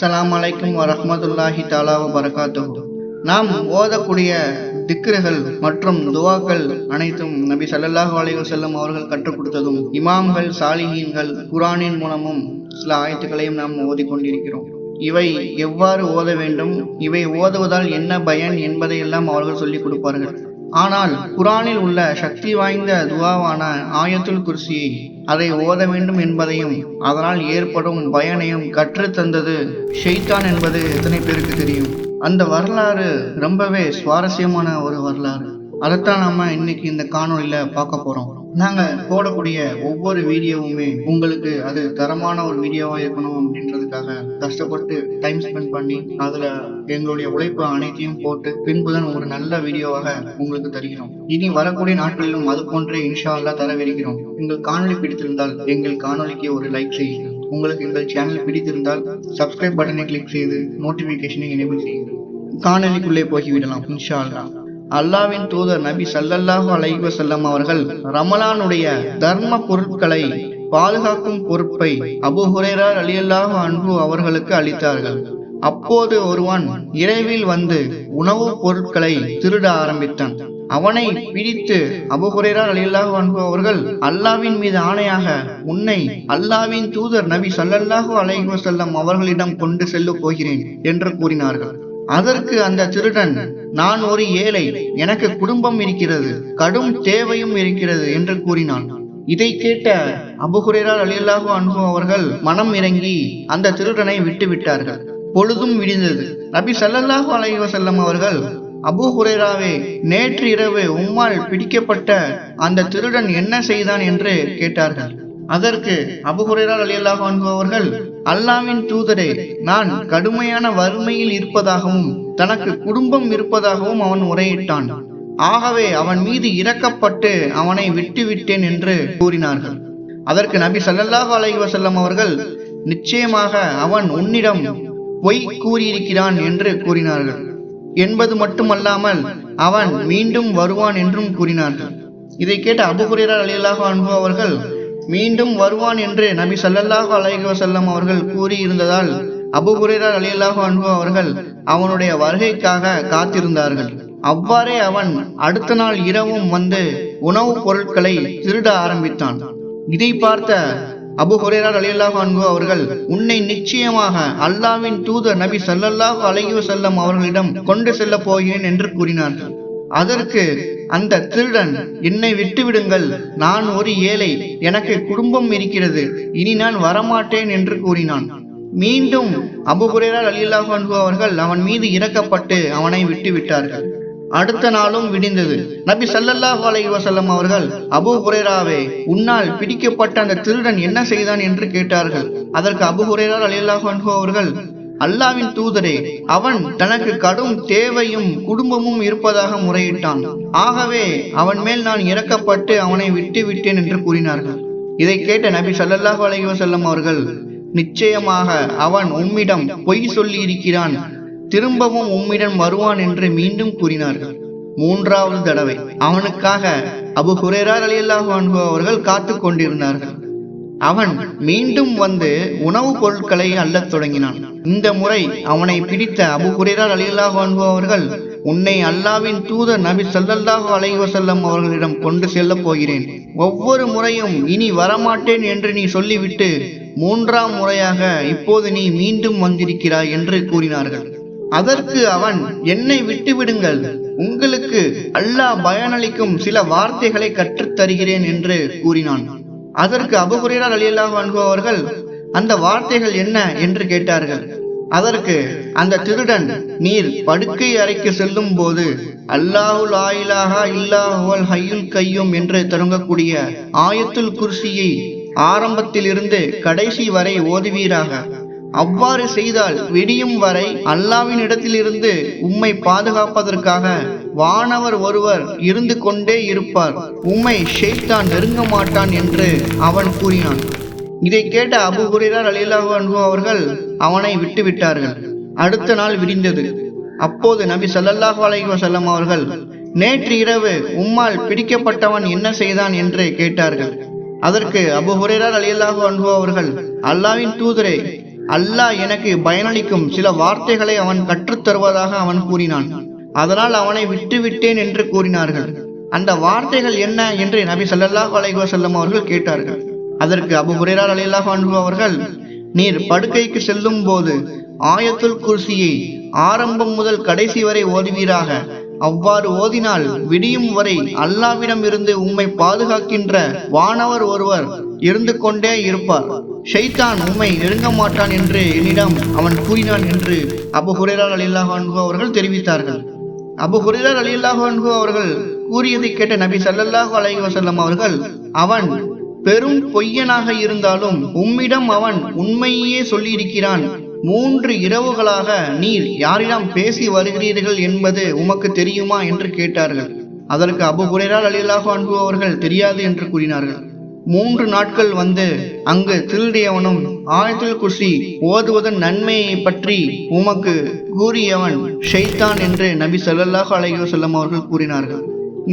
அஸ்லாம் அலைக்கும் வரஹ்மத்துல்லாஹி தாலா வரகாத்துஹு நாம் ஓதக்கூடிய திக்ருகள் மற்றும் துவாக்கள் அனைத்தும் நபி ஸல்லல்லாஹு அலைஹி செல்லும் அவர்கள் கற்றுக் கொடுத்ததும் இமாம்கள் சாலிஹீன்கள் குரானின் மூலமும் சில ஆயத்துக்களையும் நாம் ஓதிக்கொண்டிருக்கிறோம் இவை எவ்வாறு ஓத வேண்டும் இவை ஓதுவதால் என்ன பயன் என்பதையெல்லாம் அவர்கள் சொல்லிக் கொடுப்பார்கள். ஆனால் குரானில் உள்ள சக்தி வாய்ந்த துவாவான ஆயத்துல் குர்சியை அதை ஓத வேண்டும் என்பதையும் அதனால் ஏற்படும் பயனையும் கற்றுத் தந்தது ஷெய்தான் என்பது எத்தனை பேருக்கு தெரியும்? அந்த வரலாறு ரொம்பவே சுவாரஸ்யமான ஒரு வரலாறு. அதைத்தான் நம்ம இன்னைக்கு இந்த காணொளியில பார்க்க போறோம். நாங்கள் போடக்கூடிய ஒவ்வொரு வீடியோவுமே உங்களுக்கு அது தரமான ஒரு வீடியோவாக இருக்கணும் அப்படின்றதுக்காக கஷ்டப்பட்டு டைம் ஸ்பெண்ட் பண்ணி அதில் எங்களுடைய உழைப்பு அனைத்தையும் போட்டு பின்புதான் ஒரு நல்ல வீடியோவாக உங்களுக்கு தருகிறோம். இனி வரக்கூடிய நாட்களிலும் அது போன்றே இன்ஷா அல்லா தரவிருக்கிறோம் எங்கள் காணொலி பிடித்திருந்தால் எங்கள் காணொலிக்கு ஒரு லைக் செய்யுங்கள். உங்களுக்கு எங்கள் சேனல் பிடித்திருந்தால் சப்ஸ்கிரைப் பட்டனை கிளிக் செய்து நோட்டிபிகேஷனை எனேபிள் செய்யுங்கள். காணொலிக்குள்ளே போகிவிடலாம் இன்ஷா அல்லா அல்லாவின் தூதர் நபி சல்லல்லாஹு அலைஹி வஸல்லம் அவர்கள் ரமலானுடைய தர்ம பொருட்களை பாதுகாக்கும் பொறுப்பை அபு ஹுரேரார் அலியல்லாஹு அன்பு அவர்களுக்கு அளித்தார்கள். அப்போது ஒருவன் இரவில் வந்து உணவுப் பொருட்களை திருட ஆரம்பித்தான். அவனை பிடித்து அபுஹுரேரா அலியல்லாஹு அன்பு அவர்கள் அல்லாவின் மீது ஆணையாக உன்னை அல்லாவின் தூதர் நபி சல்லல்லாஹு அலைஹி வஸல்லம் அவர்களிடம் கொண்டு செல்ல போகிறேன் என்று கூறினார்கள். அதற்கு அந்த திருடன் நான் ஒரு ஏழை எனக்கு குடும்பம் இருக்கிறது கடும் தேவையும் இருக்கிறது என்று கூறினான். இதை கேட்ட அபுஹுரேரா அலியல்லாஹு அன்பு அவர்கள் மனம் இறங்கி அந்த திருடனை விட்டுவிட்டார்கள். பொழுதும் விடிந்தது. நபி சல்லல்லாஹு அலைஹி செல்லம் அவர்கள் அபு ஹுரேராவே நேற்று இரவு உம்மால் பிடிக்கப்பட்ட அந்த திருடன் என்ன செய்தான் என்று கேட்டார்கள். அதற்கு அபு ஹுரேரா அலியல்லாஹு அன்பு அவர்கள் அல்லாவின் தூதரே நான் கடுமையான வறுமையில் இருப்பதாகவும் தனக்கு குடும்பம் இருப்பதாகவும் அவன் உரையிட்டான் ஆகவே அவன் மீது இறக்கப்பட்டு அவனை விட்டு விட்டேன் என்று கூறினார்கள். அதற்கு நபி சல்லல்லாஹு அலைஹி வசல்லம் அவர்கள் நிச்சயமாக அவன் உன்னிடம் பொய் கூறியிருக்கிறான் என்று கூறினார்கள். என்பது மட்டுமல்லாமல் அவன் மீண்டும் வருவான் என்றும் கூறினார்கள். இதை கேட்ட அபுஹுரேரா அலியல்லாஹு அன்பு அவர்கள் மீண்டும் வருவான் என்று நபி சல்லல்லாஹு அலைஹி வசல்லம் அவர்கள் கூறியிருந்ததால் அபு அலி அலியல்லாஹு அன்பு அவர்கள் அவனுடைய வருகைக்காக காத்திருந்தார்கள். அவ்வாறே அவன் அடுத்த நாள் இரவும் வந்து உணவுப் பொருட்களை திருட ஆரம்பித்தான். இதை பார்த்த அபு ஹுரேரா அலியல்லாஹு அன்பு அவர்கள் உன்னை நிச்சயமாக அல்லாவின் தூதர் நபி சல்லல்லாஹு அலைஹி வஸல்லம் அவர்களிடம் கொண்டு செல்ல போகிறேன் என்று கூறினார்கள். அதற்கு அந்த திருடன் என்னை விட்டுவிடுங்கள் நான் ஒரு ஏழை எனக்கு குடும்பம் இருக்கிறது இனி நான் வரமாட்டேன் என்று கூறினான். மீண்டும் அபு ஹுரேரா அவர்கள் அவன் மீது இறக்கப்பட்டு அவனை விட்டு விட்டார்கள் அடுத்த நாளும் விடிந்தது. நபி சல்லல்லாஹு அலைஹி வசல்லம் அவர்கள் அபு ஹுரேராவே உன்னால் பிடிக்கப்பட்ட அந்த திருடன் என்ன செய்தான்? என்று கேட்டார்கள். அதற்கு அபு ஹுரேரா அலில்லாஹ் அன்ஹு அவர்கள் அல்லாவின் தூதரே அவன் தனக்கு கடும் தேவையும் குடும்பமும் இருப்பதாக முறையிட்டான். ஆகவே அவன் மேல் நான் இறக்கப்பட்டு அவனை விட்டு விட்டேன் என்று கூறினார்கள். இதை கேட்ட நபி சல்லல்லாஹு அலஹி வசல்லம் அவர்கள் நிச்சயமாக அவன் உம்மிடம் பொய் சொல்லி இருக்கிறான் திரும்பவும் உம்மிடம் வருவான் என்று மீண்டும் கூறினார்கள். மூன்றாவது தடவை அவனுக்காக அபு ஹுரேரார் அலியல்லாஹு அன்பு அவர்கள் காத்து கொண்டிருந்தார்கள் அவன் மீண்டும் வந்து உணவுப் பொருட்களை அள்ளத் தொடங்கினான். இந்த முறை அவனை பிடித்த அபு குரேரால் அலியல்லாஹு அன்பு அவர்கள் உன்னை அல்லாவின் தூதர் நபி சல்லல்லாஹு அலைஹி வஸல்லம் அவர்களிடம் கொண்டு செல்லப் போகிறேன். ஒவ்வொரு முறையும் இனி வரமாட்டேன் என்று நீ சொல்லிவிட்டு மூன்றாம் முறையாக இப்போது நீ மீண்டும் வந்திருக்கிறாய் என்று கூறினார்கள். அதற்கு அவன் என்னை விட்டுவிடுங்கள். உங்களுக்கு அல்லாஹ் பயனளிக்கும் சில வார்த்தைகளை கற்றுத் தருகிறேன் என்று கூறினான். அதற்கு அபுகுரேரா அலியல்லாஹு அன்பு அவர்கள் அந்த வார்த்தைகள் என்ன என்று கேட்டார்கள். அதற்கு அந்த திருடன் நீர் படுக்கை அறைக்கு செல்லும் போது அல்லாஹுல் ஆயிலாஹா இல்லாஹுவல் ஹையுல் கையும் என்று தொடங்கக்கூடிய ஆயத்துல் குர்சியை ஆரம்பத்திலிருந்து கடைசி வரை ஓதுவீராக. அவ்வாறு செய்தால் விடியும் வரை அல்லாவின் இடத்திலிருந்து உம்மை பாதுகாப்பதற்காக வானவர் ஒருவர் இருந்து கொண்டே இருப்பார். உம்மை ஷெய்தான் நெருங்க மாட்டான் என்று அவன் கூறினான். இதை கேட்ட அபு ஹுரேரா அலிலாஹு அன்பு அவர்கள் அவனை விட்டு விட்டார்கள் அடுத்த நாள் விடிந்தது. அப்போது நபி சல்லல்லாஹு அலைஹி வசல்லம் அவர்கள் நேற்று இரவு உம்மால் பிடிக்கப்பட்டவன் என்ன செய்தான்? என்று கேட்டார்கள். அதற்கு அபு ஹுரேரார் அலியல்லாஹு அன்பு அவர்கள் அல்லாவின் தூதரே அல்லாஹ் எனக்கு பயனளிக்கும் சில வார்த்தைகளை அவன் கற்றுத் தருவதாக அவன் கூறினான். அதனால் அவனை விட்டுவிட்டேன் என்று கூறினார்கள். அந்த வார்த்தைகள் என்ன? என்று நபி சல்லல்லாஹு அலைஹி வசல்லம் அவர்கள் கேட்டார்கள். அதற்கு அபு ஹுரைரா ரலியல்லாஹு அன்ஹு அவர்கள் நீர் படுக்கைக்கு செல்லும் போது ஆயத்துல் குர்சியை ஆரம்பம் முதல் கடைசி வரை ஓதுவீராக. அவ்வாறு ஓதினால் விடியும் வரை அல்லாவிடம் இருந்து உம்மை பாதுகாக்கின்ற வானவர் ஒருவர் இருந்து கொண்டே இருப்பார். ஷைத்தான் உம்மை நெருங்க மாட்டான் என்று என்னிடம் அவன் கூறினான் என்று அபு ஹுரேரார் அலில்லாஹ் அன்ஹு அவர்கள் தெரிவித்தார்கள். அபு ஹுரேரார் அலில்லாஹ் அன்ஹு அவர்கள் கூறியதை கேட்ட நபி சல்லல்லாஹு அலைஹி வசல்லம் அவர்கள் அவன் பெரும் பொய்யனாக இருந்தாலும் உம்மிடம் அவன் உண்மையே சொல்லியிருக்கிறான். மூன்று இரவுகளாக நீர் யாரிடம் பேசி வருகிறீர்கள் என்பது உமக்கு தெரியுமா என்று கேட்டார்கள். அதற்கு அபு குரேரால் ரலியல்லாஹு அன்ஹு அவர்கள் தெரியாது என்று கூறினார்கள். மூன்று நாட்கள் வந்து அங்கு திருடியவனும் ஆயத்துல் குஷி ஓதுவதன் நன்மையை பற்றி உமக்கு கூறியவன் ஷைத்தான் என்று நபி ஸல்லல்லாஹு அலையோ செல்லம் அவர்கள் கூறினார்கள்.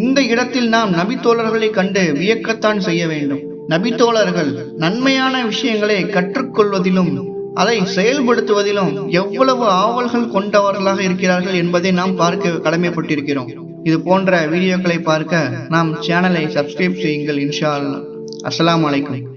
இந்த இடத்தில் நாம் நபி தோழர்களை கண்டு வியக்கத்தான் செய்ய வேண்டும். நபித்தோழர்கள் நன்மையான விஷயங்களை கற்றுக்கொள்வதிலும் அதை செயல்படுத்துவதிலும் எவ்வளவு ஆவல்கள் கொண்டவர்களாக இருக்கிறார்கள் என்பதை நாம் பார்க்க கடமைப்பட்டிருக்கிறோம். இது போன்ற வீடியோக்களை பார்க்க நாம் சேனலை சப்ஸ்கிரைப் செய்யுங்கள் இன்ஷா அல்லா அஸ்லாம் வலைக்கம்